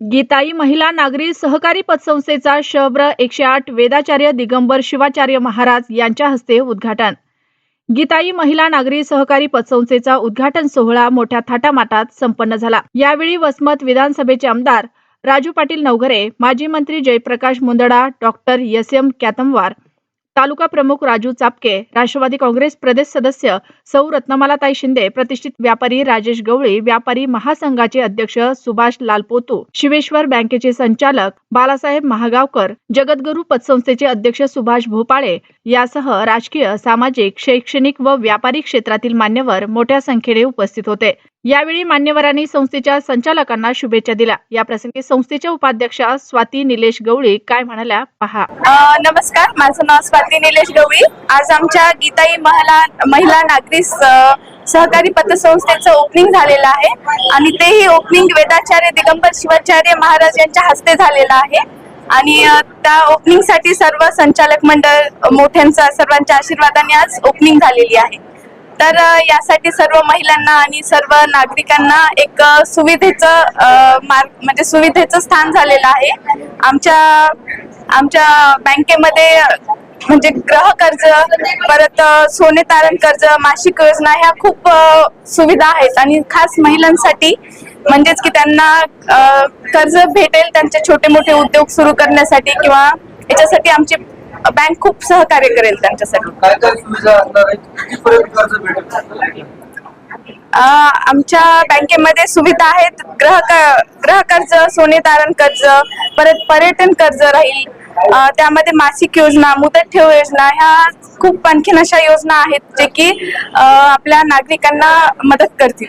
गीताई महिला नागरी सहकारी पतसंस्थेचा शब्र एकशे आठ वेदाचार्य दिगंबर शिवाचार्य महाराज यांच्या हस्ते उद्घाटन. गीताई महिला नागरी सहकारी पतसंस्थेचा उद्घाटन सोहळा मोठ्या थाटामाटात संपन्न झाला. यावेळी वसमत विधानसभेचे आमदार राजू पाटील नवघरे माजी मंत्री Jayprakash Mundada doctor S M Katamwar तालुका प्रमुख राजू चापके राष्ट्रवादी काँग्रेस प्रदेश सदस्य सौ रत्नमालाताई शिंदे प्रतिष्ठित व्यापारी राजेश गवळी व्यापारी महासंघाचे अध्यक्ष सुभाष लालपोतू शिवेश्वर बँकेचे संचालक बालासाहेब महागावकर जगद्गुरू पतसंस्थेचे अध्यक्ष सुभाष भोपाळे यासह राजकीय सामाजिक शैक्षणिक व व्यापारी क्षेत्रातील मान्यवर मोठ्या संख्येने उपस्थित होते. यावेळी मान्यवरांनी संस्थेच्या संचालकांना शुभेच्छा दिल्या. याप्रसंगी संस्थेच्या उपाध्यक्षा स्वाती निलेश गवळी काय म्हणाल्या पहा. नमस्कार. माझं नाव स्वाती निलेश गवळी. आज आमच्या गीताई महिला महिला नागरी सहकारी पतसंस्थेचं ओपनिंग झालेलं आहे. आणि तेही ओपनिंग वेदाचार्य दिगंबर शिवाचार्य महाराज यांच्या हस्ते झालेलं आहे. आणि त्या ओपनिंगसाठी सर्व संचालक मंडळ मोठ्यांचा सर्वांच्या आशीर्वादाने आज ओपनिंग झालेली आहे. तर यासाठी सर्व महिलांना आणि सर्व नागरिकांना एक सुविधेचं मार्ग म्हणजे सुविधेचं स्थान झालेलं आहे. आमच्या आमच्या बँकेमध्ये म्हणजे ग्रह कर्ज परत सोने तारण कर्ज मासिक योजना ह्या खूप सुविधा आहेत. आणि खास महिलांसाठी म्हणजेच की त्यांना कर्ज भेटेल त्यांचे छोटे मोठे उद्योग सुरू करण्यासाठी किंवा याच्यासाठी आमची बँक खूप सहकार्य करेल त्यांच्यासाठी. काय काय सुविधा असणार आहे? कितीपर्यंत कर्ज भेटेल? अ, आमच्या बँकेमध्ये सुविधा आहेत. ग्रह गृह कर्ज सोने तारण कर्ज परत पर्यटन कर्ज राहील. अ, त्यामध्ये मासिक योजना मुदत ठेव योजना ह्या खूप आणखीन अशा योजना आहेत जे की अ, आपल्या नागरिकांना मदत करतील.